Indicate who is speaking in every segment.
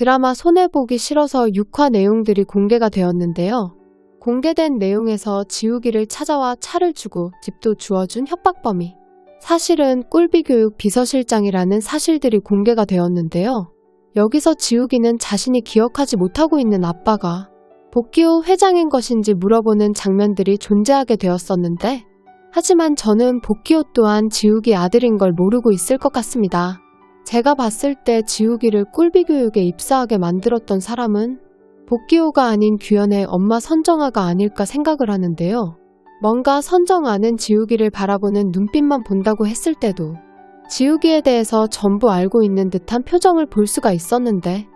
Speaker 1: 드라마 손해보기 싫어서 6화 내용들이 공개가 되었는데요. 공개된 내용에서 지우기를 찾아와 차를 주고 집도 주어준 협박범이 사실은 꿀비교육 비서실장이라는 사실들이 공개가 되었는데요. 여기서 지우기는 자신이 기억하지 못하고 있는 아빠가 복귀 후 회장인 것인지 물어보는 장면들이 존재하게 되었었는데 하지만 저는 복귀호 또한 지우기 아들인 걸 모르고 있을 것 같습니다. 제가 봤을 때 지우기를 꿀비교육에 입사하게 만들었던 사람은 복귀호가 아닌 규현의 엄마 선정아가 아닐까 생각을 하는데요. 뭔가 선정아는 지우기를 바라보는 눈빛만 본다고 했을 때도 지우기에 대해서 전부 알고 있는 듯한 표정을 볼 수가 있었는데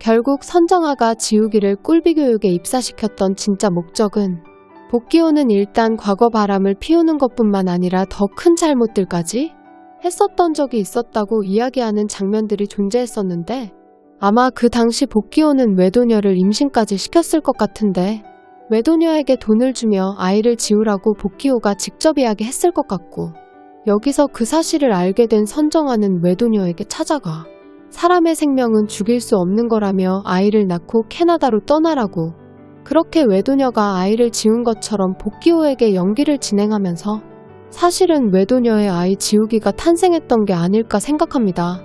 Speaker 1: 결국 선정아가 지우기를 꿀비교육에 입사시켰던 진짜 목적은 복귀호는 일단 과거 바람을 피우는 것뿐만 아니라 더 큰 잘못들까지 했었던 적이 있었다고 이야기하는 장면들이 존재했었는데 아마 그 당시 복귀호는 외도녀를 임신까지 시켰을 것 같은데 외도녀에게 돈을 주며 아이를 지우라고 복귀호가 직접 이야기했을 것 같고 여기서 그 사실을 알게 된 선정아는 외도녀에게 찾아가 사람의 생명은 죽일 수 없는 거라며 아이를 낳고 캐나다로 떠나라고 그렇게 외도녀가 아이를 지운 것처럼 복귀호에게 연기를 진행하면서 사실은 외도녀의 아이 지우기가 탄생했던 게 아닐까 생각합니다.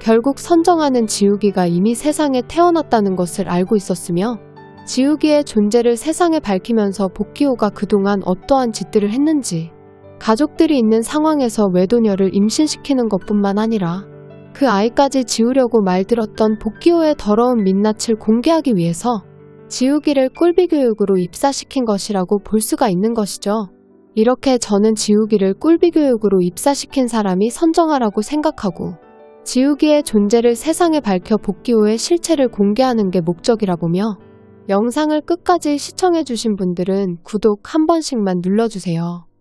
Speaker 1: 결국 선정하는 지우기가 이미 세상에 태어났다는 것을 알고 있었으며 지우기의 존재를 세상에 밝히면서 복귀호가 그동안 어떠한 짓들을 했는지 가족들이 있는 상황에서 외도녀를 임신시키는 것뿐만 아니라 그 아이까지 지우려고 말들었던 복귀호의 더러운 민낯을 공개하기 위해서 지우기를 꿀비교육으로 입사시킨 것이라고 볼 수가 있는 것이죠. 이렇게 저는 지우기를 꿀비 교육으로 입사시킨 사람이 선정하라고 생각하고 지우기의 존재를 세상에 밝혀 복귀호의 실체를 공개하는 게 목적이라 보며 영상을 끝까지 시청해주신 분들은 구독 한 번씩만 눌러주세요.